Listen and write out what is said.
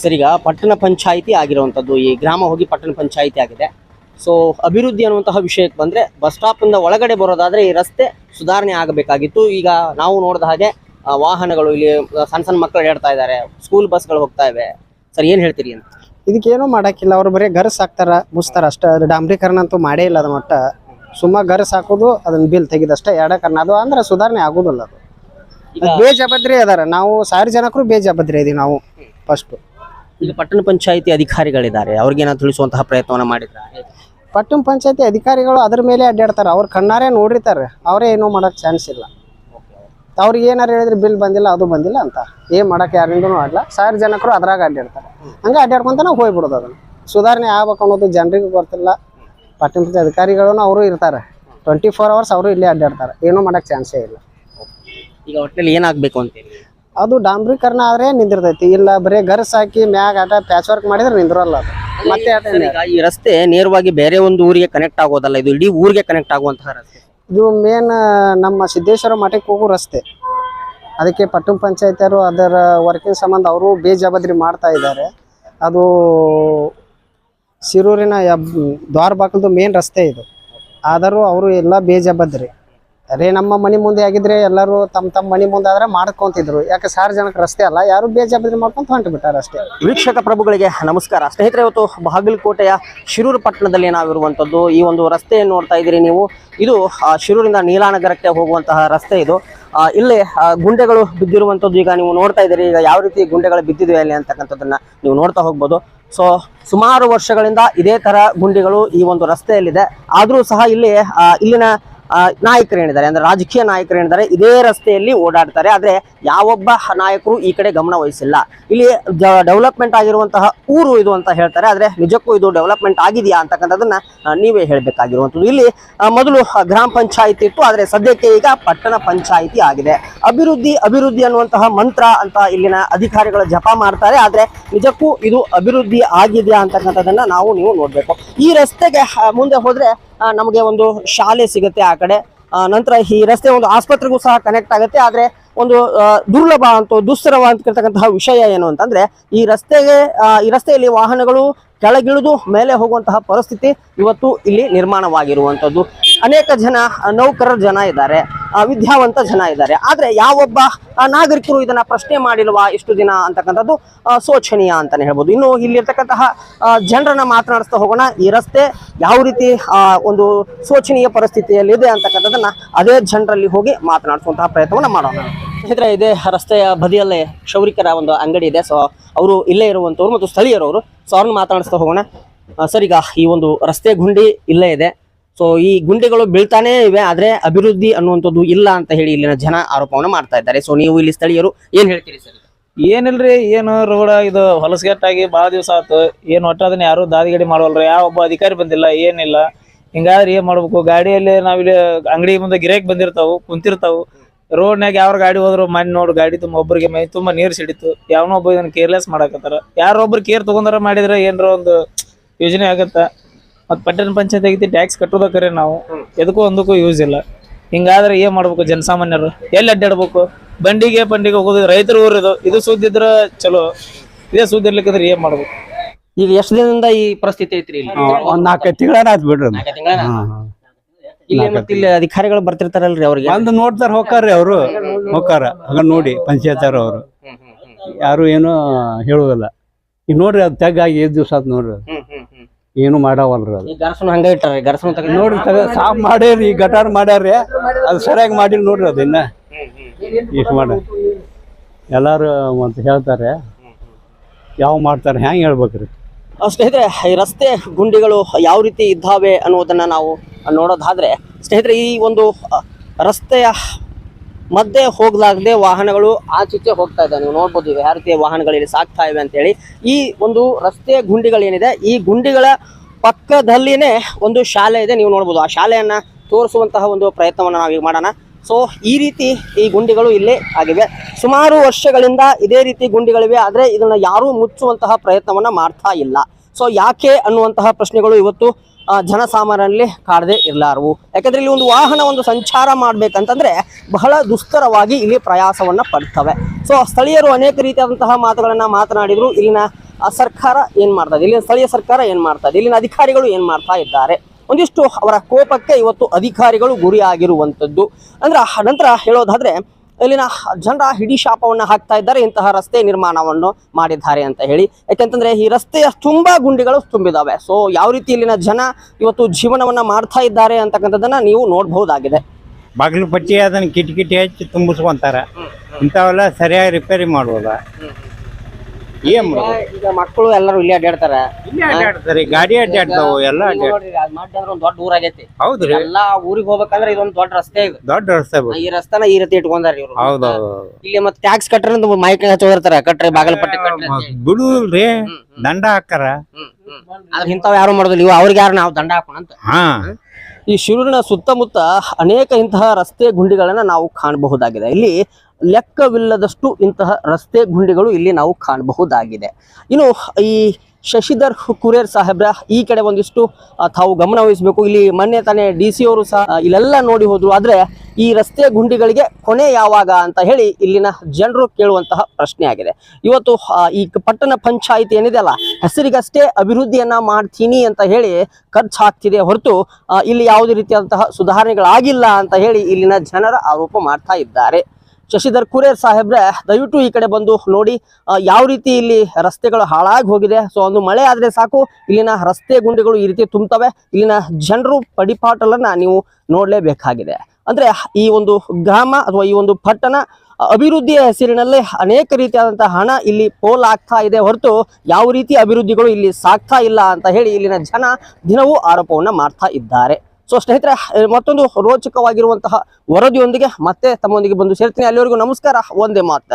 Sir ಈಗ ಪಟ್ಟಣ ಪಂಚಾಯಿತಿ ಆಗಿರುವಂಥದ್ದು ಈ ಗ್ರಾಮ ಹೋಗಿ ಪಟ್ಟಣ ಪಂಚಾಯಿತಿ ಆಗಿದೆ. ಸೊ ಅಭಿವೃದ್ಧಿ ಅನ್ನುವಂತಹ ವಿಷಯಕ್ಕೆ ಬಂದ್ರೆ ಬಸ್ ಸ್ಟಾಪಿಂದ ಒಳಗಡೆ ಬರೋದಾದ್ರೆ ಈ ರಸ್ತೆ ಸುಧಾರಣೆ ಆಗಬೇಕಾಗಿತ್ತು. ಈಗ ನಾವು ನೋಡಿದ ಹಾಗೆ ವಾಹನಗಳು ಇಲ್ಲಿ ಸಣ್ಣ ಸಣ್ಣ ಮಕ್ಕಳು ಹೇಳ್ತಾ ಇದ್ದಾರೆ. ಸ್ಕೂಲ್ ಬಸ್ಗಳು ಹೋಗ್ತಾ ಇವೆ. ಸರ್ ಏನು ಹೇಳ್ತೀರಿ ಅಂತ? ಇದಕ್ಕೇನು ಮಾಡೋಕ್ಕಿಲ್ಲ. ಅವ್ರು ಬರೀ ಗರ್ಸ್ ಹಾಕ್ತಾರ ಮುಸ್ತಾರ ಅಷ್ಟೇ. ಅದು ಡಾಂಬ್ರೀಕರಣ ಅಂತೂ ಮಾಡೇ ಇಲ್ಲ ಅದ ಮಟ್ಟ. ಸುಮ್ಮ ಗರ್ಸ್ ಹಾಕೋದು ಅದನ್ನ ಬಿಲ್ ತೆಗೆದಷ್ಟೇ ಎರಡಕ್ಕನ್ನ ಅದು ಅಂದ್ರೆ ಸುಧಾರಣೆ ಆಗೋದಿಲ್ಲ ಅದು. ಬೇಜಾಬದ್ರಿ ಅದಾರ. ನಾವು ಸಾವಿರ ಜನಕ್ಕೂ ಬೇಜಾಬದ್ರಿ ಇದೀವಿ ನಾವು ಫಸ್ಟ್ ಈಗ ಪಟ್ಟಣ ಪಂಚಾಯಿತಿ ಅಧಿಕಾರಿಗಳಿದ್ದಾರೆ. ಅವ್ರಿಗೇನ ತಿಳಿಸುವಂತಹ ಪ್ರಯತ್ನವನ್ನ ಮಾಡಿದ್ರ? ಪಟ್ಟಣ ಪಂಚಾಯತಿ ಅಧಿಕಾರಿಗಳು ಅದ್ರ ಮೇಲೆ ಅಡ್ಡಾಡ್ತಾರೆ. ಅವ್ರು ಕಣ್ಣಾರೆ ನೋಡಿರ್ತಾರೆ. ಅವರೇ ಏನೂ ಮಾಡಕ್ ಚಾನ್ಸ್ ಇಲ್ಲ. ಅವ್ರಿಗೆ ಏನಾರು ಹೇಳಿದ್ರೆ ಬಿಲ್ ಬಂದಿಲ್ಲ ಅದು ಬಂದಿಲ್ಲ ಅಂತ. ಏನ್ ಮಾಡಕ್ ಯಾರಿಂದನೂ ಆಗಲ್ಲ. ಸಾವಿರ ಜನಕರು ಅದ್ರಾಗ ಅಡ್ಡಾಡ್ತಾರೆ. ಹಂಗೆ ಅಡ್ಡಾಡ್ಕೊಂತ ನಾವು ಹೋಗ್ಬಿಡೋದು ಅದನ್ನ. ಸುಧಾರಣೆ ಆಗ್ಬೇಕು ಅನ್ನೋದು ಜನರಿಗೂ ಗೊತ್ತಿಲ್ಲ. ಪಟ್ಟಣ ಪಂಚಾಯತ್ ಅಧಿಕಾರಿಗಳು ಅವರು ಇರ್ತಾರೆ. ಟ್ವೆಂಟಿ ಫೋರ್ ಅವರ್ಸ್ ಅವರು ಇಲ್ಲೇ ಅಡ್ಡಾಡ್ತಾರೆ. ಏನೂ ಮಾಡಕ್ ಚಾನ್ಸೇ ಇಲ್ಲ. ಈಗ ಒಟ್ಟಿನಲ್ಲಿ ಏನಾಗಬೇಕು ಅಂತೇಳಿ? ಅದು ಡಾಂಬ್ರೀಕರಣ ಆದ್ರೆ ನಿಂದಿರ್ತೈತಿ. ಇಲ್ಲ ಬರೀ ಗರ್ಸ್ ಹಾಕಿ ಮ್ಯಾಗ ಆಟ ಪ್ಯಾಚ್ ವರ್ಕ್ ಮಾಡಿದ್ರೆ ನಿಂದ್ರಲ್ಲ ಅದು. ಮತ್ತೆ ಆಟ ಸರ್, ಈಗ ಈ ರಸ್ತೆ ನೇರವಾಗಿ ಬೇರೆ ಒಂದು ಊರಿಗೆ ಕನೆಕ್ಟ್ ಆಗೋದಲ್ಲ ಇದು ಇಡೀ ಊರಿಗೆ ಕನೆಕ್ಟ್ ಆಗುವಂತಹ ರಸ್ತೆ? ಇದು ಮೇನ್ ನಮ್ಮ ಸಿದ್ದೇಶ್ವರ ಮಠಕ್ಕೆ ಹೋಗೋ ರಸ್ತೆ. ಅದಕ್ಕೆ ಪಟ್ಟಣ ಪಂಚಾಯತಿಯವರು ಅದರ ವರ್ಕಿಂಗ್ ಸಂಬಂಧ ಅವರು ಬೇಜಾಬದ್ರಿ ಮಾಡ್ತಾ ಇದ್ದಾರೆ. ಅದು ಸಿರೂರಿನ ದ್ವಾರ ಬಾಕಲ್ದು ಮೇನ್ ರಸ್ತೆ ಇದು. ಆದರೂ ಅವರು ಎಲ್ಲ ಬೇಜಾಬದ್ರಿ. ಅದೇ ನಮ್ಮ ಮನೆ ಮುಂದೆ ಆಗಿದ್ರೆ ಎಲ್ಲರೂ ತಮ್ಮ ತಮ್ಮ ಮನೆ ಮುಂದೆ ಆದ್ರೆ ಮಾಡ್ಕೊಂತಿದ್ರು. ಯಾಕೆ ಸಾರ್ವಜನಿಕ ರಸ್ತೆ ಅಲ್ಲ, ಯಾರು ಬೇಜಾಬದ್ರಿ ಮಾಡ್ಕೊಂತ ಹೊಂಟು ಬಿಟ್ಟಾರ ಅಷ್ಟೇ. ವೀಕ್ಷಕ ಪ್ರಭುಗಳಿಗೆ ನಮಸ್ಕಾರ. ಸ್ನೇಹಿತರೆ, ಇವತ್ತು ಬಾಗಲಕೋಟೆಯ ಶಿರೂರು ಪಟ್ಟಣದಲ್ಲಿ ನಾವಿರುವಂಥದ್ದು ಈ ಒಂದು ರಸ್ತೆಯನ್ನು ನೋಡ್ತಾ ಇದ್ದೀರಿ ನೀವು. ಇದು ಶಿರೂರಿಂದ ನೀಲಾನಗರಕ್ಕೆ ಹೋಗುವಂತಹ ರಸ್ತೆ ಇದು. ಇಲ್ಲಿ ಗುಂಡೆಗಳು ಬಿದ್ದಿರುವಂಥದ್ದು ಈಗ ನೀವು ನೋಡ್ತಾ ಇದ್ದೀರಿ. ಈಗ ಯಾವ ರೀತಿ ಗುಂಡೆಗಳು ಬಿದ್ದಿದ್ವಿ ಅಲ್ಲಿ ಅಂತಕ್ಕಂಥದ್ದನ್ನ ನೀವು ನೋಡ್ತಾ ಹೋಗ್ಬೋದು. ಸೊ ಸುಮಾರು ವರ್ಷಗಳಿಂದ ಇದೇ ತರ ಗುಂಡಿಗಳು ಈ ಒಂದು ರಸ್ತೆಯಲ್ಲಿದೆ. ಆದರೂ ಸಹ ಇಲ್ಲಿ ಇಲ್ಲಿನ ನಾಯಕರು ಏನಿದ್ದಾರೆ ಅಂದ್ರೆ ರಾಜಕೀಯ ನಾಯಕರು ಏನಿದ್ದಾರೆ, ಇದೇ ರಸ್ತೆಯಲ್ಲಿ ಓಡಾಡ್ತಾರೆ. ಆದ್ರೆ ಯಾವೊಬ್ಬ ನಾಯಕರು ಈ ಕಡೆ ಗಮನ ವಹಿಸಿಲ್ಲ. ಇಲ್ಲಿ ಡೆವಲಪ್ಮೆಂಟ್ ಆಗಿರುವಂತಹ ಊರು ಇದು ಅಂತ ಹೇಳ್ತಾರೆ. ಆದ್ರೆ ನಿಜಕ್ಕೂ ಇದು ಡೆವಲಪ್ಮೆಂಟ್ ಆಗಿದೆಯಾ ಅಂತಕ್ಕಂಥದ್ದನ್ನ ನೀವೇ ಹೇಳಬೇಕಾಗಿರುವಂಥದ್ದು. ಇಲ್ಲಿ ಮೊದಲು ಗ್ರಾಮ ಪಂಚಾಯಿತಿ ಇತ್ತು, ಆದ್ರೆ ಸದ್ಯಕ್ಕೆ ಈಗ ಪಟ್ಟಣ ಪಂಚಾಯಿತಿ ಆಗಿದೆ. ಅಭಿವೃದ್ಧಿ ಅಭಿವೃದ್ಧಿ ಅನ್ನುವಂತಹ ಮಂತ್ರ ಅಂತ ಇಲ್ಲಿನ ಅಧಿಕಾರಿಗಳು ಜಪ ಮಾಡ್ತಾರೆ. ಆದ್ರೆ ನಿಜಕ್ಕೂ ಇದು ಅಭಿವೃದ್ಧಿ ಆಗಿದೆಯಾ ಅಂತಕ್ಕಂಥದ್ದನ್ನ ನಾವು ನೀವು ನೋಡ್ಬೇಕು. ಈ ರಸ್ತೆಗೆ ಮುಂದೆ ಹೋದ್ರೆ ನಮಗೆ ಒಂದು ಶಾಲೆ ಸಿಗುತ್ತೆ ಆ ಕಡೆ. ನಂತರ ಈ ರಸ್ತೆ ಒಂದು ಆಸ್ಪತ್ರೆಗೂ ಸಹ ಕನೆಕ್ಟ್ ಆಗುತ್ತೆ. ಆದರೆ ಒಂದು ದುರ್ಲಭ ಅಂತ ದುಸ್ತರವಾಗಿರ್ತಕ್ಕಂತಹ ವಿಷಯ ಏನು ಅಂತಂದ್ರೆ, ಈ ರಸ್ತೆಗೆ ಈ ರಸ್ತೆಯಲ್ಲಿ ವಾಹನಗಳು ಕೆಳಗಿಳಿದು ಮೇಲೆ ಹೋಗುವಂತಹ ಪರಿಸ್ಥಿತಿ ಇವತ್ತು ಇಲ್ಲಿ ನಿರ್ಮಾಣವಾಗಿರುವಂಥದ್ದು. ಅನೇಕ ಜನ, ನೌಕರರು ಜನ ಇದ್ದಾರೆ. ವಿದ್ಯಾವಂತ ಜನ ಇದ್ದಾರೆ. ಆದರೆ ಯಾವೊಬ್ಬ ನಾಗರಿಕರು ಇದನ್ನ ಪ್ರಶ್ನೆ ಮಾಡಿಲ್ವಾ ಇಷ್ಟು ದಿನ ಅಂತಕ್ಕಂಥದ್ದು ಶೋಚನೀಯ ಅಂತಾನೆ ಹೇಳ್ಬೋದು. ಇನ್ನು ಇಲ್ಲಿರ್ತಕ್ಕಂತಹ ಜನರನ್ನ ಮಾತನಾಡಿಸ್ತಾ ಹೋಗೋಣ. ಈ ರಸ್ತೆ ಯಾವ ರೀತಿ ಒಂದು ಶೋಚನೀಯ ಪರಿಸ್ಥಿತಿಯಲ್ಲಿದೆ ಅಂತಕ್ಕಂಥದ್ದನ್ನ ಅದೇ ಜನರಲ್ಲಿ ಹೋಗಿ ಮಾತನಾಡಿಸುವಂತಹ ಪ್ರಯತ್ನವನ್ನು ಮಾಡೋಣ. ಸ್ನೇಹಿತರೆ, ಇದೇ ರಸ್ತೆಯ ಬದಿಯಲ್ಲೇ ಕ್ಷೌರಿಕರ ಒಂದು ಅಂಗಡಿ ಇದೆ. ಸೊ ಅವರು ಇಲ್ಲೇ ಇರುವಂಥವ್ರು ಮತ್ತು ಸ್ಥಳೀಯರವರು ಸೊ ಅವ್ರನ್ನ ಮಾತನಾಡಿಸ್ತಾ ಹೋಗೋಣ. ಸರಿಗ ಈ ಒಂದು ರಸ್ತೆ ಗುಂಡಿ ಇಲ್ಲೇ ಇದೆ. ಸೊ ಈ ಗುಂಡಿಗಳು ಬೀಳ್ತಾನೆ ಇವೆ, ಆದ್ರೆ ಅಭಿವೃದ್ಧಿ ಅನ್ನುವಂಥದ್ದು ಇಲ್ಲ ಅಂತ ಹೇಳಿ ಇಲ್ಲಿನ ಜನ ಆರೋಪವನ್ನು ಮಾಡ್ತಾ ಇದ್ದಾರೆ. ಸೊ ನೀವು ಇಲ್ಲಿ ಸ್ಥಳೀಯರು ಏನ್ ಹೇಳ್ತೀರಿ ಸರ್ ಏನಿಲ್ರಿ, ಏನು ರೋಡ್ ಇದು ಹೊಲಸಗಟ್ಟಾಗಿ ಬಹಳ ದಿವಸ ಆಯ್ತು ಏನು ಒಟ್ಟ ಅದನ್ನ ಯಾರು ದಾದಿಗಡಿ ಮಾಡವಲ್ರಿ. ಯಾವ ಒಬ್ಬ ಅಧಿಕಾರಿ ಬಂದಿಲ್ಲ, ಏನಿಲ್ಲ. ಹಿಂಗಾದ್ರೆ ಏನ್ ಮಾಡ್ಬೇಕು? ಗಾಡಿಯಲ್ಲಿ ನಾವಿಲ್ಲಿ ಅಂಗಡಿ ಮುಂದೆ ಗಿರಾಕ್ ಬಂದಿರ್ತಾವು, ಕುಂತಿರ್ತಾವು. ರೋಡ್ನಾಗ ಯಾವ ಗಾಡಿ ಹೋದ್ರು ಮನೆ ನೋಡು, ಗಾಡಿ ತುಂಬ ಒಬ್ಬರಿಗೆ ಮೈ ತುಂಬಾ ನೀರ್ ಸಿಡಿತು. ಯಾವನೋ ಒಬ್ಬ ಇದನ್ನ ಕೇರ್ಲೆಸ್ ಮಾಡಾಕತ್ತಾರ. ಯಾರೊಬ್ರು ಕೇರ್ ತಗೊಂಡಾರ ಮಾಡಿದ್ರೆ ಏನರ ಒಂದು ಯೋಜನೆ ಆಗತ್ತ. ಮತ್ ಪಟ್ಟಣ ಪಂಚಾಯತ್ ಆಗೈತಿ ಟ್ಯಾಕ್ಸ್ ಕಟ್ಟೋದಕ್ಕರೆ ನಾವು. ಎದಕ್ಕೂ ಒಂದಕ್ಕೂ ಯೂಸ್ ಇಲ್ಲ. ಹಿಂಗಾದ್ರೆ ಏನ್ ಮಾಡ್ಬೇಕು ಜನಸಾಮಾನ್ಯರು? ಎಲ್ಲಿ ಅಡ್ಡಾಡ್ಬೇಕು ಬಂಡಿಗೆ ಬಂಡಿಗೆ ಹೋಗೋದು ರೈತರು ಊರಿದು ಇದು ಸುದ್ದಿದ್ರೆ ಸುದ್ದಿ ಇದ್ರ ಚಲೋ. ಇದೇ ಸುದ್ದಿ ಇರ್ಲಿಕ್ಕಂದ್ರೆ ಏನ್ ಮಾಡ್ಬೇಕು? ಈಗ ಎಷ್ಟು ದಿನದಿಂದ ಈ ಪರಿಸ್ಥಿತಿ ಐತ್ರಿ ಇಲ್ಲಿ? ಒಂದ್ ನಾಲ್ಕೈದು ತಿಂಗಳ ಆಯ್ತು ಬಿಡ್ರಿ ಅದು. ನಾಲ್ಕು ತಿಂಗಳ ಹಾ, ಹಾ. ಇಲ್ಲಿ ಮತ್ತೆ ಇಲ್ಲಿ ಅಧಿಕಾರಿಗಳು ಬರ್ತಿರ್ತಾರಲ್ರಿ ಅವ್ರಿಗೆ? ಬಂದು ನೋಡ್ತಾರ ಹೋಗ್ತಾರ್ರಿ ಅವರು. ಹೋಗ್ತಾರ ಹಂಗ ನೋಡಿ ಪಂಚಾಯತ್ ಅವರು. ಯಾರು ಏನು ಹೇಳುವುದಿಲ್ಲ ಈಗ ನೋಡ್ರಿ ಅದು ತೆಗ್ಗಾಗಿ ಐದು ದಿವಸ ಆತ್ ನೋಡ್ರಿ ಅದು. ಏನು ಮಾಡವಲ್ರಿ ಅದು. ಗರ್ಸನ್ ಹಂಗ ಇಟ್ಟಾರೆ ಗರ್ಸನ್ ತಗೊಂಡು ನೋಡ್ರಿ ಸಾಫ್ ಮಾಡ್ಯಾರಿ ಈ ಗಟಾರ್ ಮಾಡ್ಯಾರಿ ಅದು ಸರಿಯಾಗಿ ಮಾಡಿಲ್ಲ ನೋಡ್ರಿ ಅದನ್ನ ಇಷ್ಟು ಮಾಡ. ಎಲ್ಲಾರು ಮತ್ತೆ ಹೇಳ್ತಾರೆ ಯಾವ ಮಾಡ್ತಾರೆ ಹೆಂಗ್ ಹೇಳ್ಬೇಕ್ರಿ. ಸ್ನೇಹಿತರೆ ಈ ರಸ್ತೆ ಗುಂಡಿಗಳು ಯಾವ ರೀತಿ ಇದ್ದಾವೆ ಅನ್ನೋದನ್ನ ನಾವು ನೋಡೋದಾದ್ರೆ ಸ್ನೇಹಿತರೆ ಈ ಒಂದು ರಸ್ತೆಯ ಮಧ್ಯೆ ಹೋಗ್ಲಾಗದೆ ವಾಹನಗಳು ಆಚೀಚೆ ಹೋಗ್ತಾ ಇದೆ ನೀವು ನೋಡ್ಬೋದು ಯಾವ ರೀತಿಯ ವಾಹನಗಳು ಇಲ್ಲಿ ಸಾಗ್ತಾ ಇವೆ ಅಂತೇಳಿ ಈ ಒಂದು ರಸ್ತೆ ಗುಂಡಿಗಳೇನಿದೆ, ಈ ಗುಂಡಿಗಳ ಪಕ್ಕದಲ್ಲಿನೇ ಒಂದು ಶಾಲೆ ಇದೆ. ನೀವು ನೋಡ್ಬೋದು ಆ ಶಾಲೆಯನ್ನ ತೋರಿಸುವಂತಹ ಒಂದು ಪ್ರಯತ್ನವನ್ನು ನಾವೀಗ ಮಾಡೋಣ. ಸೊ ಈ ರೀತಿ ಈ ಗುಂಡಿಗಳು ಇಲ್ಲೇ ಆಗಿವೆ. ಸುಮಾರು ವರ್ಷಗಳಿಂದ ಇದೇ ರೀತಿ ಗುಂಡಿಗಳಿವೆ. ಆದರೆ ಇದನ್ನು ಯಾರೂ ಮುಚ್ಚುವಂತಹ ಪ್ರಯತ್ನವನ್ನು ಮಾಡ್ತಾ ಇಲ್ಲ. ಸೊ ಯಾಕೆ ಅನ್ನುವಂತಹ ಪ್ರಶ್ನೆಗಳು ಇವತ್ತು ಜನಸಾಮಾನ್ಯರಲ್ಲಿ ಕಾಡದೆ ಇರಲಾರವು. ಯಾಕಂದ್ರೆ ಇಲ್ಲಿ ಒಂದು ವಾಹನ ಒಂದು ಸಂಚಾರ ಮಾಡ್ಬೇಕಂತಂದ್ರೆ ಬಹಳ ದುಸ್ತರವಾಗಿ ಇಲ್ಲಿ ಪ್ರಯಾಸವನ್ನ ಪಡ್ತವೆ. ಸೊ ಸ್ಥಳೀಯರು ಅನೇಕ ರೀತಿಯಾದಂತಹ ಮಾತುಗಳನ್ನ ಮಾತನಾಡಿದ್ರು. ಇಲ್ಲಿನ ಸರ್ಕಾರ ಏನ್ ಮಾಡ್ತದೆ ಇಲ್ಲಿನ ಸ್ಥಳೀಯ ಸರ್ಕಾರ ಏನ್ ಮಾಡ್ತದೆ ಇಲ್ಲಿನ ಅಧಿಕಾರಿಗಳು ಏನ್ ಮಾಡ್ತಾ ಇದ್ದಾರೆ? ಒಂದಿಷ್ಟು ಅವರ ಕೋಪಕ್ಕೆ ಇವತ್ತು ಅಧಿಕಾರಿಗಳು ಗುರಿಯಾಗಿರುವಂಥದ್ದು. ಅಂದ್ರೆ ನಂತರ ಹೇಳೋದಾದ್ರೆ ಇಲ್ಲಿನ ಜನರ ಹಿಡಿ ಶಾಪವನ್ನು ಹಾಕ್ತಾ ಇದ್ದಾರೆ ಇಂತಹ ರಸ್ತೆ ನಿರ್ಮಾಣವನ್ನು ಮಾಡಿದ್ದಾರೆ ಅಂತ ಹೇಳಿ. ಯಾಕೆಂತಂದ್ರೆ ಈ ರಸ್ತೆಯ ತುಂಬಾ ಗುಂಡಿಗಳು ತುಂಬಿದಾವೆ. ಸೊ ಯಾವ ರೀತಿ ಇಲ್ಲಿನ ಜನ ಇವತ್ತು ಜೀವನವನ್ನ ಮಾಡ್ತಾ ಇದ್ದಾರೆ ಅಂತಕ್ಕಂಥದ್ದನ್ನ ನೀವು ನೋಡಬಹುದಾಗಿದೆ. ಬಾಗಿಲು ಪಟ್ಟಿ ಅದನ್ನ ಕಿಟಿ ಕಿಟಿ ಹಚ್ಚಿ ತುಂಬಿಸ್ಕೊಂತಾರೆ ಇಂಥವೆಲ್ಲ ಸರಿಯಾಗಿ ರಿಪೇರಿ ಮಾಡ್ಬೋದ? ಏನ್? ಈಗ ಮಕ್ಕಳು ಎಲ್ಲರೂ ಇಲ್ಲಿ ಅಡ್ಡಾಡ್ತಾರ. ಇಲ್ಲೇ ಅಡ್ಡಾಡ್ತಾರೆ ಗಾಡಿ ಅಡ್ಡಾಡ್ತಾವೆ ಎಲ್ಲ ಅಡ್ಡಾಡ್ ಒಂದ್ ದೊಡ್ಡ ಊರಾಗೈತಿ ಹೌದ್ರಿ. ಎಲ್ಲಾ ಊರಿಗೆ ಹೋಗ್ಬೇಕಂದ್ರೆ ಇದೊಂದು ದೊಡ್ಡ ರಸ್ತೆ ಇದು. ದೊಡ್ಡ ರಸ್ತೆ ಈ ರಸ್ತೆನ ಈ ರೀತಿ ಇಟ್ಕೊಂಡಾರ ಇವ್ರು. ಹೌದೌದು ಇಲ್ಲಿ ಮತ್ತೆ ಟ್ಯಾಕ್ಸ್ ಕಟ್ಟರೆ ಅಂತ ಮೈಕ್ ಹಚ್ಚೋದಿರ್ತಾರ ಕಟ್ರಿ ಬಾಗಲಪಟ್ಟಿ ಕಟ್ರಿ. ಬಿಡುದಿಲ್ರಿ ದಂಡ ಹಾಕಾರ. ಆದ್ರೆ ಇಂಥವ್ ಯಾರು ಮಾಡೋದಿಲ್ಲ. ಇವ್ ಅವ್ರಿಗೆ ಯಾರು ನಾವು ದಂಡ ಹಾಕೋಣ ಅಂತ. ಹಾ. ಈ ಶಿರೂರಿನ ಸುತ್ತಮುತ್ತ ಅನೇಕ ಇಂತಹ ರಸ್ತೆ ಗುಂಡಿಗಳನ್ನ ನಾವು ಕಾಣಬಹುದಾಗಿದೆ. ಇಲ್ಲಿ ಲೆಕ್ಕವಿಲ್ಲದಷ್ಟು ಇಂತಹ ರಸ್ತೆ ಗುಂಡಿಗಳು ಇಲ್ಲಿ ನಾವು ಕಾಣಬಹುದಾಗಿದೆ. ಇನ್ನು ಈ ಶಶಿಧರ್ ಕುರೇರ್ ಸಾಹೇಬ್ರ, ಈ ಕಡೆ ಒಂದಿಷ್ಟು ತಾವು ಗಮನವಹಿಸಬೇಕು ಇಲ್ಲಿ ಮೊನ್ನೆ ತಾನೇ ಡಿ ಸಿ ಅವರು ಸಹ ಇಲ್ಲೆಲ್ಲ ನೋಡಿ ಹೋದ್ರು. ಆದ್ರೆ ಈ ರಸ್ತೆ ಗುಂಡಿಗಳಿಗೆ ಕೊನೆ ಯಾವಾಗ ಅಂತ ಹೇಳಿ ಇಲ್ಲಿನ ಜನರು ಕೇಳುವಂತಹ ಪ್ರಶ್ನೆ ಆಗಿದೆ. ಇವತ್ತು ಈ ಪಟ್ಟಣ ಪಂಚಾಯಿತಿ ಏನಿದೆ ಅಲ್ಲ, ಹೆಸರಿಗಷ್ಟೇ ಅಭಿವೃದ್ಧಿಯನ್ನ ಮಾಡ್ತೀನಿ ಅಂತ ಹೇಳಿ ಖರ್ಚು ಹಾಕ್ತಿದೆ ಹೊರತು ಇಲ್ಲಿ ಯಾವುದೇ ರೀತಿಯಾದಂತಹ ಸುಧಾರಣೆಗಳಾಗಿಲ್ಲ ಅಂತ ಹೇಳಿ ಇಲ್ಲಿನ ಜನರ ಆರೋಪ ಮಾಡ್ತಾ ಇದ್ದಾರೆ. ಶಶಿಧರ್ ಕುರೇರ್ ಸಾಹೇಬ್ರೆ, ದಯವಿಟ್ಟು ಈ ಕಡೆ ಬಂದು ನೋಡಿ ಯಾವ ರೀತಿ ಇಲ್ಲಿ ರಸ್ತೆಗಳು ಹಾಳಾಗಿ ಹೋಗಿದೆ. ಸೊ ಒಂದು ಮಳೆ ಆದ್ರೆ ಸಾಕು, ಇಲ್ಲಿನ ರಸ್ತೆ ಗುಂಡಿಗಳು ಈ ರೀತಿ ತುಂಬುತ್ತವೆ ಇಲ್ಲಿನ ಜನರು ಪಡಿಪಾಟಲನ್ನ ನೀವು ನೋಡ್ಲೇಬೇಕಾಗಿದೆ. ಅಂದ್ರೆ, ಈ ಒಂದು ಗ್ರಾಮ ಅಥವಾ ಈ ಒಂದು ಪಟ್ಟಣ, ಅಭಿವೃದ್ಧಿಯ ಹೆಸರಿನಲ್ಲಿ ಅನೇಕ ರೀತಿಯಾದಂತಹ ಹಣ ಇಲ್ಲಿ ಪೋಲ್ ಆಗ್ತಾ ಇದೆ ಹೊರತು ಯಾವ ರೀತಿ ಅಭಿವೃದ್ಧಿಗಳು ಇಲ್ಲಿ ಸಾಗ್ತಾ ಇಲ್ಲ ಅಂತ ಹೇಳಿ ಇಲ್ಲಿನ ಜನ ದಿನವೂ ಆರೋಪವನ್ನು ಮಾಡ್ತಾ ಇದ್ದಾರೆ. ಸೊ ಸ್ನೇಹಿತರೆ ಮತ್ತೊಂದು ರೋಚಕವಾಗಿರುವಂತಹ ವರದಿಯೊಂದಿಗೆ ಮತ್ತೆ ತಮ್ಮೊಂದಿಗೆ ಬಂದು ಸೇರ್ತೀನಿ. ಅಲ್ಲಿವರೆಗೂ ನಮಸ್ಕಾರ. ಒಂದೇ ಮಾತನಾಡಿ